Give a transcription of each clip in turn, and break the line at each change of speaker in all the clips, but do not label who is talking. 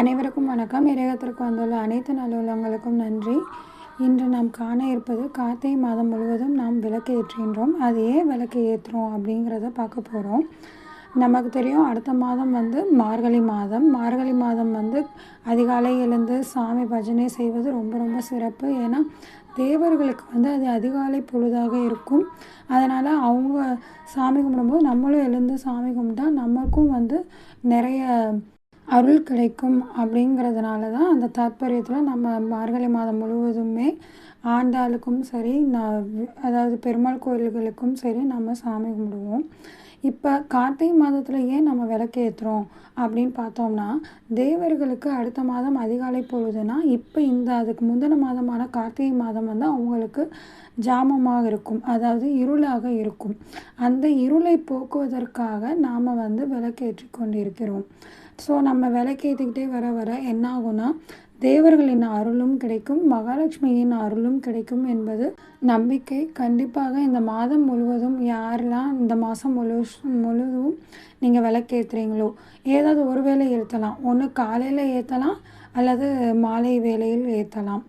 அனைவருக்கும் வணக்கம். இறையத்திற்கு வந்துள்ள அனைத்து நல்லுள்ளங்களுக்கும் நன்றி. இன்று நாம் காண இருப்பது கார்த்திகை மாதம் முழுவதும் நாம் விளக்கு ஏற்றுகின்றோம். அது ஏன் விளக்கு ஏற்றுறோம் அப்படிங்கிறத பார்க்க போகிறோம் நமக்கு தெரியும் அடுத்த மாதம் வந்து மார்கழி மாதம். மார்கழி மாதம் வந்து அதிகாலை எழுந்து சாமி பஜனை செய்வது ரொம்ப ரொம்ப சிறப்பு. ஏன்னா தேவர்களுக்கு வந்து அது அதிகாலை பொழுதாக இருக்கும். அதனால் அவங்க சாமி கும்பிடும்போது நம்மளும் எழுந்து சாமி கும்பிட்டா நமக்கும் வந்து நிறைய அருள் கிடைக்கும் அப்படிங்கிறதுனால தான் அந்த தாத்பரியத்தில் நம்ம மார்கழி மாதம் முழுவதுமே ஆண்டாளுக்கும் சரி நான் அதாவது பெருமாள் கோயில்களுக்கும் சரி நம்ம சாமி கும்பிடுவோம். இப்போ கார்த்திகை மாதத்தில் ஏன் நம்ம விளக்கு ஏற்றுறோம் அப்படின்னு பார்த்தோம்னா தேவர்களுக்கு அடுத்த மாதம் அதிகாலை பொழுதுனா இப்போ இந்த அதுக்கு முந்தின மாதமான கார்த்திகை மாதம் வந்து அவங்களுக்கு ஜாமமாக இருக்கும். அதாவது இருளாக இருக்கும். அந்த இருளை போக்குவதற்காக நாம் வந்து விளக்கேற்றி கொண்டிருக்கிறோம் ஸோ நம்ம விளக்கேற்றிக்கிட்டே வர வர என்ன ஆகும்னா தேவர்களின் அருளும் கிடைக்கும் மகாலட்சுமியின் அருளும் கிடைக்கும் என்பது நம்பிக்கை. கண்டிப்பாக இந்த மாதம் முழுவதும் யாரெல்லாம் இந்த மாதம் முழு முழுதும் நீங்கள் விளக்கேற்றுறீங்களோ ஏதாவது ஒரு வேளை ஏற்றலாம் ஒன்று காலையில் ஏற்றலாம் அல்லது மாலை வேளையில் ஏற்றலாம்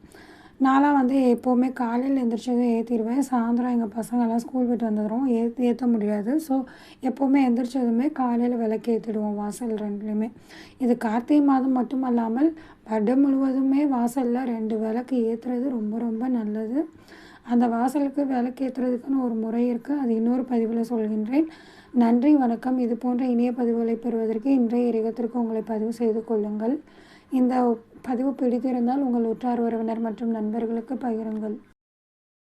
நான்லாம் வந்து எப்போவுமே காலையில் எழுந்திரிச்சதும் ஏற்றிடுவேன் சாயந்தரம் எங்கள் பசங்கள்லாம் ஸ்கூல் விட்டு வந்ததும் ஏ ஏற்ற முடியாது. ஸோ எப்போவுமே எந்திரிச்சதுமே காலையில் விளக்கு ஏற்றிடுவோம் வாசல் ரெண்டுலேயுமே. இது கார்த்திகை மாதம் மட்டும் அல்லாமல் வருடம் முழுவதுமே வாசலில் ரெண்டு விளக்கு ஏற்றுறது ரொம்ப ரொம்ப நல்லது. அந்த வாசலுக்கு விளக்கு ஏற்றுறதுக்குன்னு ஒரு முறை இருக்குது அது இன்னொரு பதிவில் சொல்கின்றேன். நன்றி வணக்கம். இது போன்ற இணைய பதிவுகளை பெறுவதற்கு இன்றைய இறைவத்திற்கு உங்களை பதிவு செய்து கொள்ளுங்கள். இந்த பதிவு பிடித்திருந்தால் உங்கள் உற்றார் உறவினர் மற்றும் நண்பர்களுக்கு பகிருங்கள்.